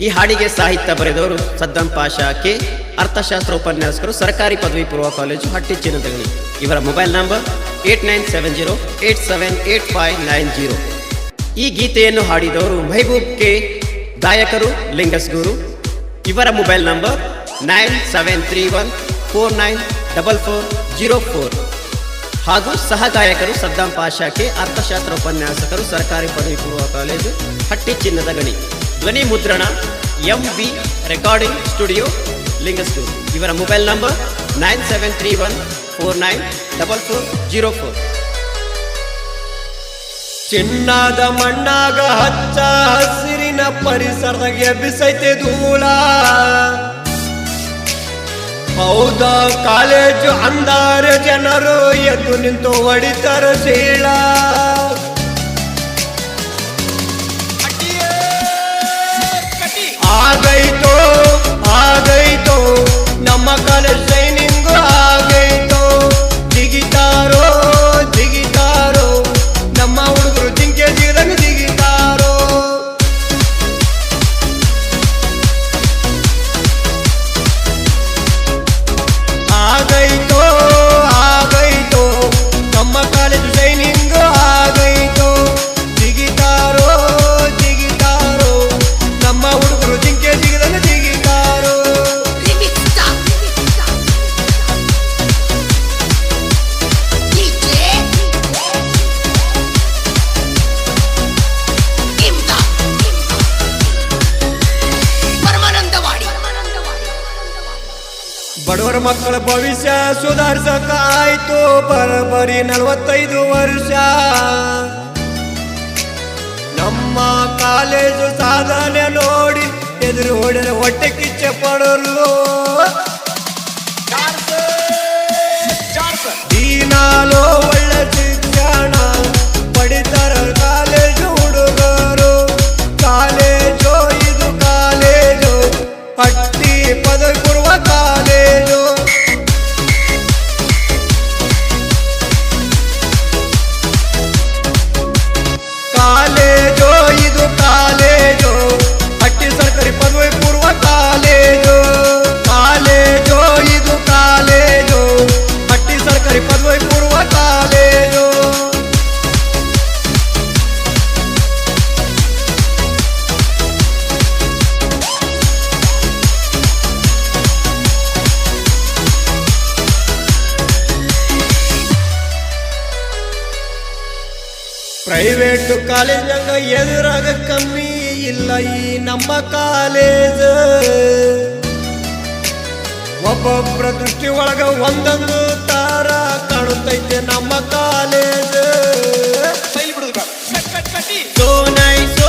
ಈ ಹಾಡಿಗೆ ಸಾಹಿತ್ಯ ಬರೆದವರು ಸದ್ದಂ ಪಾಷಾ ಕೆ ಅರ್ಥಶಾಸ್ತ್ರ ಉಪನ್ಯಾಸಕರು ಸರ್ಕಾರಿ ಪದವಿ ಪೂರ್ವ ಕಾಲೇಜು ಹಟ್ಟಿ ಚಿನ್ನದಗಣಿ ಇವರ mobile number eight nine seven zero eight seven eight five nine zero. ಈ ಗೀತೆಯನ್ನು ಹಾಡಿದವರು ಮೈಬೂಬ್ ಕೆ ಗಾಯಕರು ಲಿಂಗಸ್ ಗುರು ಇವರ mobile number nine seven three one four nine double four zero four. ಹಾಗೂ ಸಹ ಗಾಯಕರು ಸದ್ದಾಂ ಪಾಷಾ ಕೆ ಅರ್ಥಶಾಸ್ತ್ರ ಉಪನ್ಯಾಸಕರು ಸರ್ಕಾರಿ ಪದವಿ ಪೂರ್ವ ಕಾಲೇಜು ಹಟ್ಟಿ ಚಿನ್ನದ ಗಣಿ ಧ್ವನಿ ಮುದ್ರಣ M B recording studio Lingasugur ಇವರ mobile number nine seven three one four nine double four zero four. ಚಿನ್ನದ ಮಣ್ಣಾಗ ಹಚ್ಚ ಹಸಿರಿನ ಪರಿಸರದಾಗ ಎಬ್ಬಿಸೈತೆ ಧೂಳ. ಹೌದ, ಕಾಲೇಜು ಅಂದಾರ ಜನರು ಎದ್ದು ನಿಂತು ಹೊಡಿತಾರ ಶೀಳ. ನಮ್ಮ ಕಾಲೇಜ್ ಟ್ರೈನಿಂಗು ಬಡವರ ಮಕ್ಕಳ ಭವಿಷ್ಯ ಸುಧಾರಿಸಕ ಆಯ್ತು. ಬರಬರಿ ನಲವತ್ತೈದು ವರ್ಷ. ನಮ್ಮ ಕಾಲೇಜು ಸಾಧನೆ ನೋಡಿ ಎದುರು ಹೊಡೆದ ಹೊಟ್ಟೆ ಕಿಚ್ಚೆ ಪಡಲು. ಪ್ರೈವೇಟ್ ಕಾಲೇಜಂಗ ಎದುರಾಗ ಕಮ್ಮಿ ಇಲ್ಲ ಈ ನಮ್ಮ ಕಾಲೇಜ್ ಒಬ್ಬೊಬ್ಬರ ದೃಷ್ಟಿ ಒಳಗ ಒಂದೊಂದು ತಾರ ಕಾಣುತ್ತೈತೆ ನಮ್ಮ ಕಾಲೇಜ್ ಸೋ ನೈ ಸೋ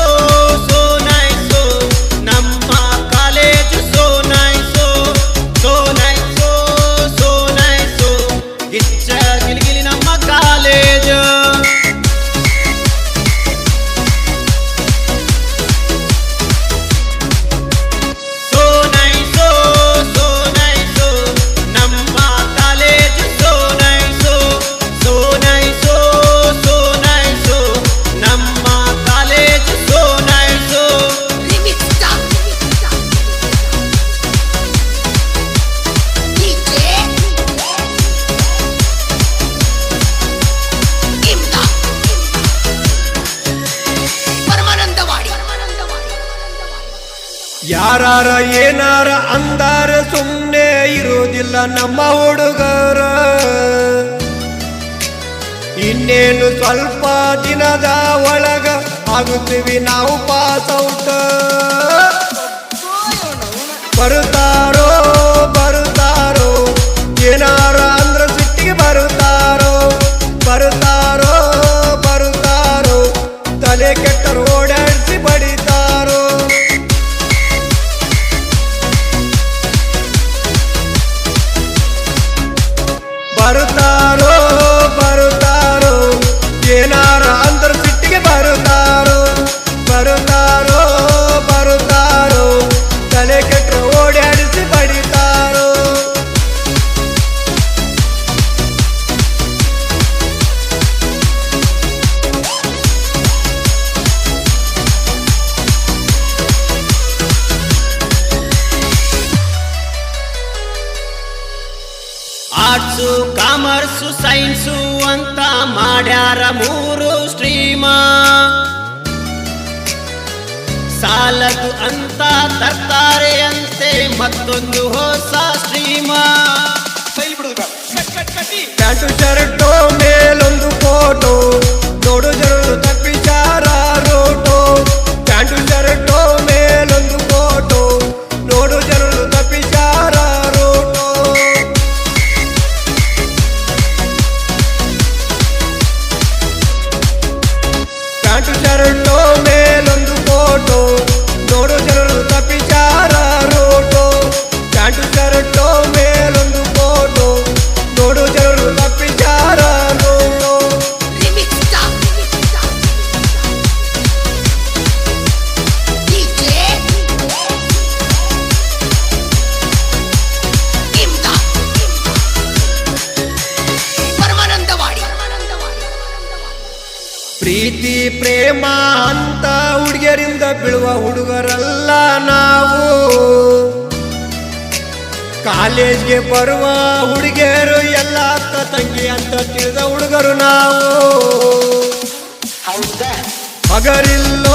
ಯಾರಾರ ಏನಾರ ಅಂದಾರ ಸುಮ್ಮನೆ ಇರೋದಿಲ್ಲ ನಮ್ಮ ಹುಡುಗರ. ಇನ್ನೇನು ಸ್ವಲ್ಪ ದಿನದ ಒಳಗ ಆಗುತ್ತೀವಿ ನಾವು ಪಾಸ್ ಔಟ್. ಬರುತ್ತಾರೋ ಕಾಮರ್ಸು ಸೈನ್ಸು ಅಂತ ಮಾಡ್ಯಾರ ಮೂರು ಸ್ಟ್ರೀಮ ಸಾಲದು ಅಂತ ತರ್ತಾರೆ ಅಂತೆ ಮತ್ತೊಂದು ಹೊಸ ಸ್ಟ್ರೀಮ ಶರ್ಟು ಮೇಲೊಂದು ಫೋಟೋ ಪ್ರೀತಿ ಪ್ರೇಮ ಅಂತ ಹುಡುಗಿಯರಿಂದ ಬೀಳುವ ಹುಡುಗರಲ್ಲ ನಾವು. ಕಾಲೇಜ್ಗೆ ಬರುವ ಹುಡುಗಿಯರು ಎಲ್ಲ ಅಕ್ಕ ತಂಗಿ ಅಂತ ತಿಳಿದ ಹುಡುಗರು ನಾವು. ಹಗರಿಲ್ಲ